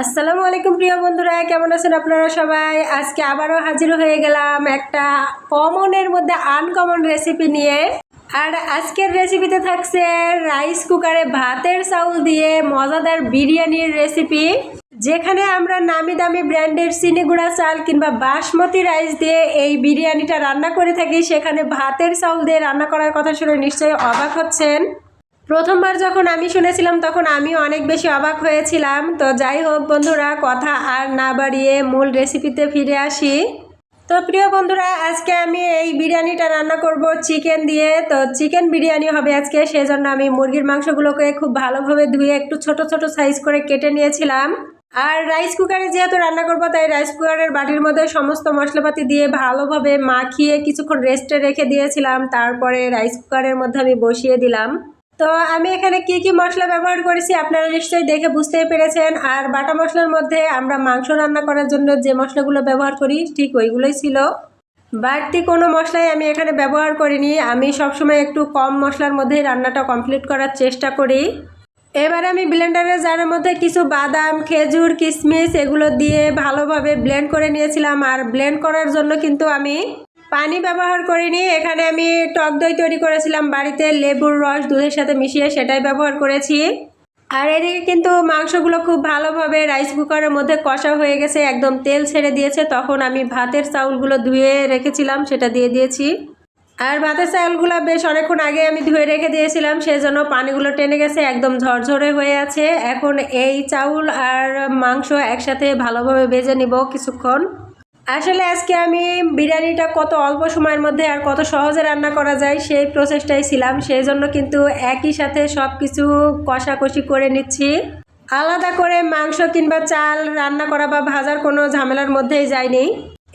আসসালামু আলাইকুম প্রিয় বন্ধুরা, কেমন আছেন আপনারা সবাই? আজকে আবারও হাজির হয়ে গেলাম একটা কমনের মধ্যে আনকমন রেসিপি নিয়ে। আর আজকের রেসিপিতে থাকছে রাইস কুকারে ভাতের চাউল দিয়ে মজাদার বিরিয়ানির রেসিপি যেখানে আমরা নামি দামি ব্র্যান্ডের চিনিগুড়া চাল কিংবা বাসমতি রাইস দিয়ে এই বিরিয়ানিটা রান্না করে থাকি, সেখানে ভাতের চাউল দিয়ে রান্না করার কথা শুনে নিশ্চয়ই অবাক হচ্ছেন। প্রথমবার যখন আমি শুনেছিলাম, তখন আমি অনেক বেশি অবাক হয়েছিলাম। তো যাই হোক বন্ধুরা, কথা আর না বাড়িয়ে মূল রেসিপিতে ফিরে আসি। তো প্রিয় বন্ধুরা, আজকে আমি এই বিরিয়ানিটা রান্না করব চিকেন দিয়ে। তো চিকেন বিরিয়ানি হবে আজকে, সেজন্য আমি মুরগির মাংসগুলোকে খুব ভালোভাবে ধুয়ে একটু ছোট ছোট সাইজ করে কেটে নিয়েছিলাম। আর রাইস কুকারে যেহেতু রান্না করব, তাই রাইস কুকারের বাটির মধ্যে সমস্ত মশলাপাতি দিয়ে ভালোভাবে মাখিয়ে কিছুক্ষণ রেস্টে রেখে দিয়েছিলাম। তারপরে রাইস কুকারের মধ্যে আমি বসিয়ে দিলাম। তো আমি এখানে কি কি মশলা ব্যবহার করেছি আপনারা নিশ্চয়ই দেখে বুঝতেই পেরেছেন। আর বাটা মশলার মধ্যে আমরা মাংস রান্না করার জন্য যে মশলাগুলো ব্যবহার করি, ঠিক ওইগুলোই ছিল। বাড়তি কোনো মশলাই আমি এখানে ব্যবহার করিনি। আমি সবসময় একটু কম মশলার মধ্যেই রান্নাটা কমপ্লিট করার চেষ্টা করি। এবার আমি ব্লেন্ডারের জারের মধ্যে কিছু বাদাম, খেজুর, কিশমিশ এগুলো দিয়ে ভালোভাবে ব্লেন্ড করে নিয়েছিলাম। আর ব্লেন্ড করার জন্য কিন্তু আমি পানি ব্যবহার করিনি এখানে আমি টক দই তৈরি করেছিলাম। বাড়িতে লেবুর রস, দুধের সাথে মিশিয়ে সেটাই ব্যবহার করেছি। আর এদিকে কিন্তু মাংসগুলো খুব ভালোভাবে রাইস কুকারের মধ্যে কষা হয়ে গেছে, একদম তেল ছেড়ে দিয়েছে। তখন আমি ভাতের চাউলগুলো ধুয়ে রেখেছিলাম, সেটা দিয়ে দিয়েছি। আর ভাতের চাউলগুলো বেশ অনেকক্ষণ আগে আমি ধুয়ে রেখে দিয়েছিলাম, সেজন্য পানিগুলো টেনে গেছে, একদম ঝরঝরে হয়ে আছে। এখন এই চাউল আর মাংস একসাথে ভালোভাবে ভেজে নিব কিছুক্ষণ। আসলে আজকে আমি বিরিয়ানিটা কত অল্প সময়ের মধ্যে আর কত সহজে রান্না করা যায় সেই প্রসেসটাই ছিলাম সেই জন্য কিন্তু একই সাথে সব কিছু কষাকষি করে নিচ্ছি। আলাদা করে মাংস কিংবা চাল রান্না করা বা ভাজার কোনো ঝামেলার মধ্যেই যায়নি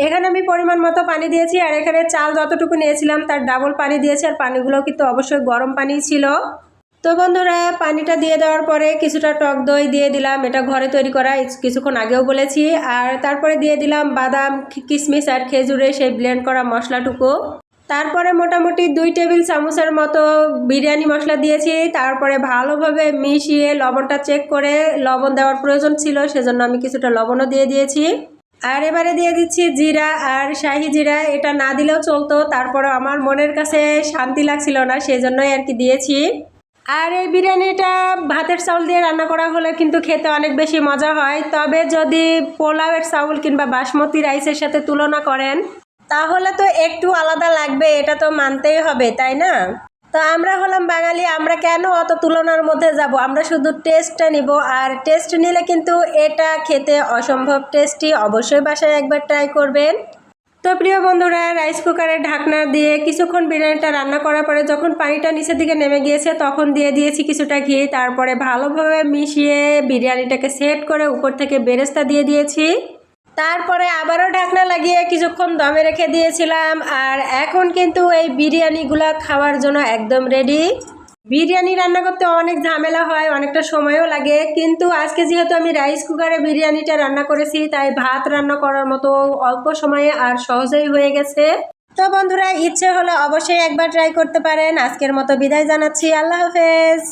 এখানে আমি পরিমাণ মতো পানি দিয়েছি আর এখানে চাল যতটুকু নিয়েছিলাম তার ডাবল পানি দিয়েছি আর পানিগুলো কিন্তু অবশ্যই গরম পানি ছিল। তো বন্ধুরা, পানিটা দিয়ে দেওয়ার পরে কিছুটা টক দই দিয়ে দিলাম। এটা ঘরে তৈরি করা কিছুক্ষণ আগেও বলেছি। আর তারপরে দিয়ে দিলাম বাদাম কিশমিশ আর খেজুরে সেই ব্লেন্ড করা মশলাটুকু। তারপরে মোটামুটি দুই টেবিল চামচের মতো বিরিয়ানি মশলা দিয়েছি। তারপরে ভালোভাবে মিশিয়ে লবণটা চেক করে লবণ দেওয়ার প্রয়োজন ছিল, সেজন্য আমি কিছুটা লবণও দিয়ে দিয়েছি। আর এবারে দিয়ে দিচ্ছি জিরা আর শাহি জিরা। এটা না দিলেও চলতো তারপরে আমার মনের কাছে শান্তি লাগছিল না সেই জন্যই আর কি দিয়েছি। আর এই বিরিয়ানিটা ভাতের চাউল দিয়ে রান্না করা হলে কিন্তু খেতে অনেক বেশি মজা হয়। তবে যদি পোলাওয়ের চাউল কিংবা বাসমতি রাইসের সাথে তুলনা করেন, তাহলে তো একটু আলাদা লাগবে, এটা তো মানতেই হবে, তাই না? তো আমরা হলাম বাঙালি, আমরা কেন অত তুলনার মধ্যে যাব? আমরা শুধু টেস্টটা নিব, আর টেস্ট নিলে কিন্তু এটা খেতে অসম্ভব টেস্টি, অবশ্যই বাসায় একবার ট্রাই করবেন। তো প্রিয় বন্ধুরা রাইস কুকারের ঢাকনা দিয়ে কিছুক্ষণ বিরিয়ানিটা রান্না করার পরে যখন পানিটা নিচের দিকে নেমে গিয়েছে, তখন দিয়ে দিয়েছি কিছুটা ঘি। তারপরে ভালোভাবে মিশিয়ে বিরিয়ানিটাকে সেট করে উপর থেকে বেরেস্তা দিয়ে দিয়েছি। তারপরে আবারও ঢাকনা লাগিয়ে কিছুক্ষণ দমে রেখে দিয়েছিলাম। আর এখন কিন্তু এই বিরিয়ানিগুলো খাওয়ার জন্য একদম রেডি বিরিয়ানি রান্না করতে অনেক ঝামেলা হয়, অনেকটা সময়ও লাগে। কিন্তু আজকে যেহেতু আমি রাইস কুকারে বিরিয়ানিটা রান্না করেছি, তাই ভাত রান্না করার মতো অল্প সময়ে আর সহজেই হয়ে গেছে। তো বন্ধুরা, ইচ্ছে হলে অবশ্যই একবার ট্রাই করতে পারেন। আজকের মতো বিদায় জানাচ্ছি। আল্লাহ হাফেজ।